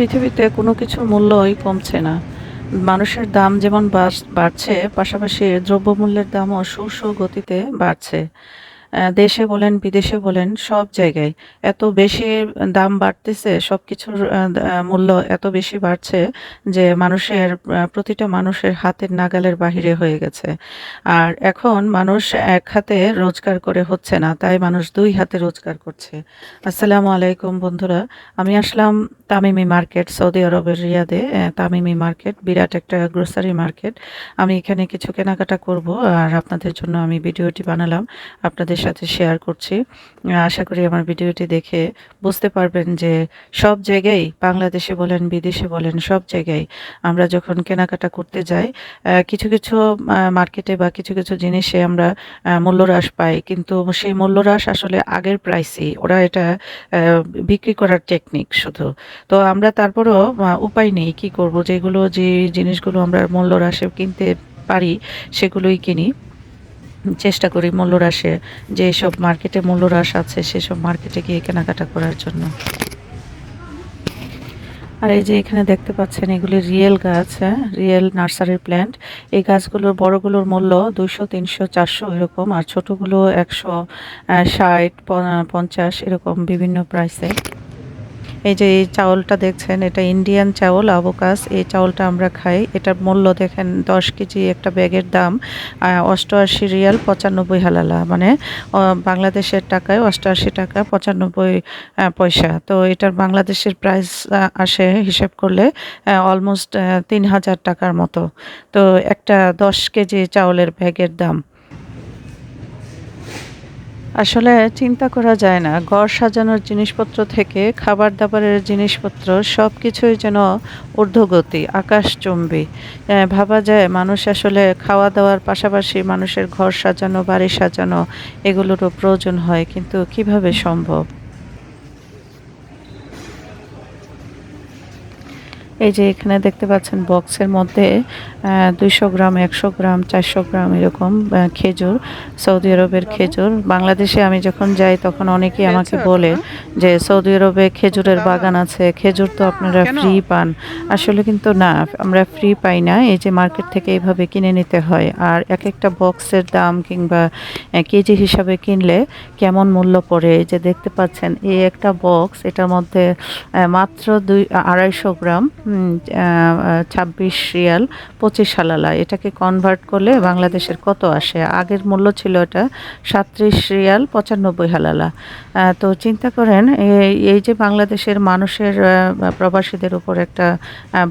পৃথিবীতে কোনো কিছু মূল্যই কমছে না। মানুষের দাম যেমন বাড়ছে, পাশাপাশি দ্রব্যমূল্যের দামও সুর গতিতে বাড়ছে। দেশে বলেন, বিদেশে বলেন, সব জায়গায় এত বেশি দাম বাড়তেছে সব কিছুর মূল্য এত বেশি বাড়ছে যে মানুষের প্রতিটা মানুষের হাতের নাগালের বাহিরে হয়ে গেছে। আর এখন মানুষ এক হাতে রোজগার করে হচ্ছে না, তাই মানুষ দুই হাতে রোজগার করছে। আসসালামু আলাইকুম বন্ধুরা, আমি আসলাম তামিমি মার্কেট, সৌদি আরবের রিয়াদে তামিমি মার্কেট, বিরাট একটা গ্রোসারি মার্কেট। আমি এখানে কিছু কেনাকাটা করব, আর আপনাদের জন্য আমি ভিডিওটি বানালাম। আপনাদের সাথে শেয়ার করছি। আশা করি আমার ভিডিওটি দেখে বুঝতে পারবেন যে সব জায়গায় বাংলাদেশে বলেন বিদেশে বলেন সব জায়গায় আমরা যখন কেনাকাটা করতে যাই কিছু কিছু মার্কেটে বা কিছু কিছু জিনিসে আমরা আহ, মূল্যহ্রাস পাই। কিন্তু সেই মূল্যহ্রাস আসলে আগের প্রাইসই ওরা এটা বিক্রি করার টেকনিক শুধু। তো আমরা তারপরও উপায় নেই কি করব? যেগুলো যে জিনিসগুলো আমরা মূল্য হ্রাসে কিনতে পারি সেগুলোই কিনি। চেষ্টা করি মূল্য হ্রাসে যেসব মার্কেটে মূল্য হ্রাস আছে, সেসব মার্কেটে গিয়ে কেনাকাটা করার জন্য। আর এই যে এখানে দেখতে পাচ্ছেন, এগুলি রিয়েল গাছ হ্যাঁ? রিয়েল নার্সারির প্ল্যান্ট এই গাছগুলোর বড়গুলোর মূল্য দুইশো, তিনশো, চারশো এরকম, আর ছোটোগুলো একশো ষাট, পঞ্চাশ, এরকম বিভিন্ন প্রাইসে এই যে এই চাউলটা দেখছেন, এটা ইন্ডিয়ান চাউল আবোকাস এই চাউলটা আমরা খাই। এটার মূল্য দেখেন, দশ কেজি একটা ব্যাগের দাম অষ্টআশি রিয়াল পঁচানব্বই হালালা। মানে বাংলাদেশের টাকায় অষ্টআশি টাকা পঁচানব্বই পয়সা। তো এটার বাংলাদেশের প্রাইস আসে হিসেব করলে অলমোস্ট তিন হাজার টাকার মতো। তো একটা দশ কেজি চাউলের ব্যাগের দাম। আসলে চিন্তা করা যায় না। ঘর সাজানোর জিনিসপত্র থেকে খাবার দাবারের জিনিসপত্র সব কিছুই যেন ঊর্ধ্বগতি, আকাশচুম্বী। ভাবা যায় মানুষ আসলে খাওয়া দাওয়ার পাশাপাশি মানুষের ঘর সাজানো, বাড়ি সাজানো, এগুলোরও প্রয়োজন হয়, কিন্তু কীভাবে সম্ভব? এই যে এখানে দেখতে পাচ্ছেন বক্সের মধ্যে দুইশো গ্রাম একশো গ্রাম চারশো গ্রাম এরকম খেজুর সৌদি আরবের খেজুর। বাংলাদেশে আমি যখন যাই তখন অনেকেই আমাকে বলে যে সৌদি আরবে খেজুরের বাগান আছে খেজুর তো আপনারা ফ্রি পান। আসলে কিন্তু না আমরা ফ্রি পাই না এই যে মার্কেট থেকে এইভাবে কিনে নিতে হয়। আর এক একটা বক্সের দাম কিংবা কেজি হিসাবে কিনলে কেমন মূল্য পড়ে? এই যে দেখতে পাচ্ছেন এই একটা বক্স এটার মধ্যে মাত্র দুই আড়াইশো গ্রাম ছাব্বিশ রিয়াল, পঁচিশ হালালা। এটাকে কনভার্ট করলে বাংলাদেশের কত আসে? আগের মূল্য ছিল এটা সাত্রিশ রিয়াল, পঁচানব্বই হালালা। তো চিন্তা করেন, এই যে বাংলাদেশের মানুষের প্রবাসীদের উপর একটা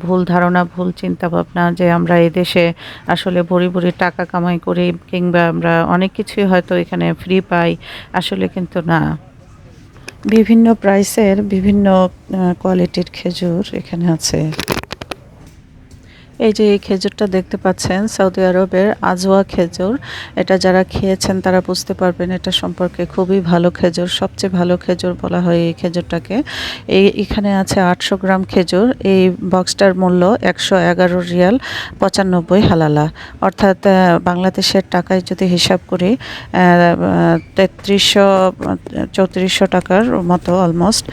ভুল ধারণা, ভুল চিন্তা ভাবনা যে আমরা এই দেশে আসলে ভরি ভরি টাকা কামাই করি কিংবা আমরা অনেক কিছুই হয়তো এখানে ফ্রি পাই, আসলে কিন্তু না। বিভিন্ন প্রাইসের বিভিন্ন কোয়ালিটির খেজুর এখানে আছে। এই যে এই খেজুরটা দেখতে পাচ্ছেন, সৌদি আরবের আজওয়া খেজুর। এটা যারা খেয়েছেন তারা বুঝতে পারবেন এটা সম্পর্কে খুবই ভালো খেজুর, সবচেয়ে ভালো খেজুর বলা হয় এই খেজুরটাকে। এই এখানে আছে আটশো গ্রাম খেজুর, এই বক্সটার মূল্য একশো এগারো রিয়াল পঁচানব্বই হালালা। অর্থাৎ বাংলাদেশের টাকায় যদি হিসাব করি তেত্রিশশো, চৌত্রিশশো টাকার মতো অলমোস্ট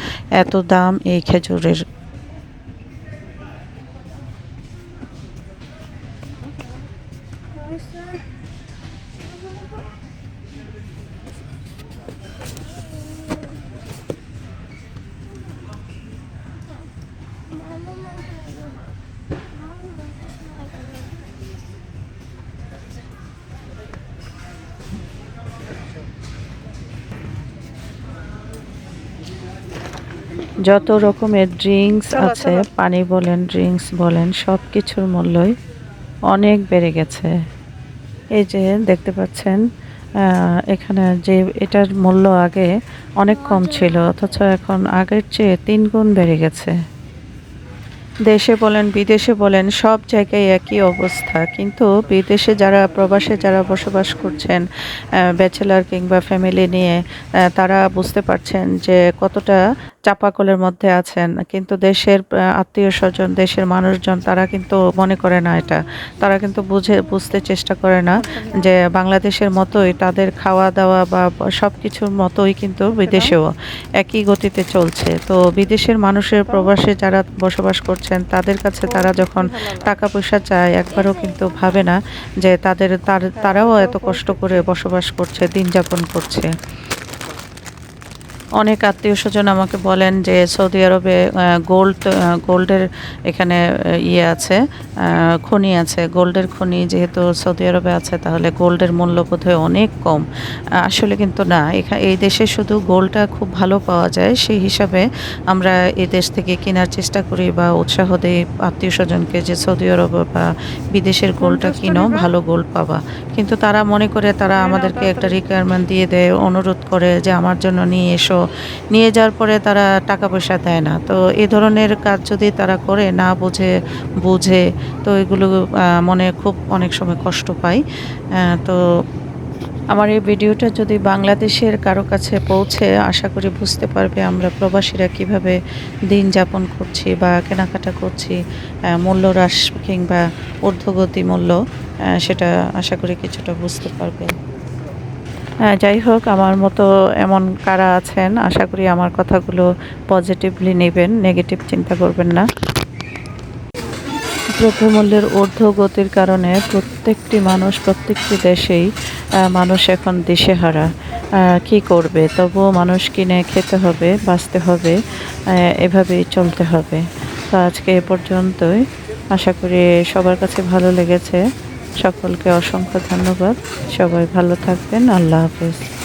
এত দাম এই খেজুরের যত রকমের ড্রিঙ্কস আছে পানি বলেন ড্রিঙ্কস বলেন সব কিছুর মূল্যই অনেক বেড়ে গেছে। এই যে দেখতে পাচ্ছেন এখানে যে এটার মূল্য আগে অনেক কম ছিল, অথচ এখন আগের চেয়ে তিন গুণ বেড়ে গেছে। দেশে বলেন, বিদেশে বলেন, সব জায়গায় একই অবস্থা। কিন্তু বিদেশে যারা, প্রবাসে যারা বসবাস করছেন ব্যাচেলার কিংবা ফ্যামিলি নিয়ে তারা বুঝতে পারছেন যে কতটা চাপাকলের মধ্যে আছেন, কিন্তু দেশের আত্মীয় স্বজন, দেশের মানুষজন, তারা কিন্তু মনে করে না এটা। তারা কিন্তু বুঝে, বুঝতে চেষ্টা করে না যে বাংলাদেশের মতোই তাদের খাওয়া দাওয়া বা সব কিছুর মতোই কিন্তু বিদেশেও একই গতিতে চলছে। তো বিদেশের মানুষের প্রবাসে যারা বসবাস করছেন, তাদের কাছে তারা যখন টাকা পয়সা চায়, একবারও কিন্তু ভাবে না যে তাদের, তার- তারাও এত কষ্ট করে বসবাস করছে দিন যাপন করছে। অনেক আত্মীয় স্বজন আমাকে বলেন যে সৌদি আরবে গোল্ড গোল্ডের এখানে ইয়ে আছে খনি আছে। গোল্ডের খনি যেহেতু সৌদি আরবে আছে তাহলে গোল্ডের মূল্য বোধহয় অনেক কম। আসলে কিন্তু না এখানে এই দেশে শুধু গোল্ডটা খুব ভালো পাওয়া যায়। সেই হিসাবে আমরা এই দেশ থেকে কেনার চেষ্টা করি বা উৎসাহ দিই আত্মীয় স্বজনকে যে সৌদি আরব বা বিদেশের গোল্ডটা কিনো ভালো গোল্ড পাবা। কিন্তু তারা মনে করে তারা আমাদেরকে একটা রিকোয়ারমেন্ট দিয়ে দেয় অনুরোধ করে যে আমার জন্য নিয়ে এসো। নিয়ে যাওয়ার পরে তারা টাকা পয়সা দেয় না। তো এই ধরনের কাজ যদি তারা করে, না বুঝে বুঝে, তো এগুলো মনে খুব অনেক সময় কষ্ট পাই তো আমার এই ভিডিওটা যদি বাংলাদেশের কারও কাছে পৌঁছে, আশা করি বুঝতে পারবে আমরা প্রবাসীরা কীভাবে দিন যাপন করছি বা কেনাকাটা করছি মূল্য হ্রাস কিংবা ঊর্ধ্বগতি মূল্য সেটা আশা করি কিছুটা বুঝতে পারবে। যাই হোক, আমার মতো এমন কারা আছেন, আশা করি আমার কথাগুলো পজিটিভলি নেবেন নেগেটিভ চিন্তা করবেন না। দ্রব্যমূল্যের ঊর্ধ্বগতির কারণে প্রত্যেকটি মানুষ, প্রত্যেকটি দেশেই মানুষ এখন দিশেহারা। কি করবে? তবুও মানুষ কিনে খেতে হবে, বাঁচতে হবে এভাবেই চলতে হবে। তো আজকে এ পর্যন্তই। আশা করি সবার কাছে ভালো লেগেছে। সকলকে অসংখ্য ধন্যবাদ। সবাই ভালো থাকবেন। আল্লাহ হাফেজ।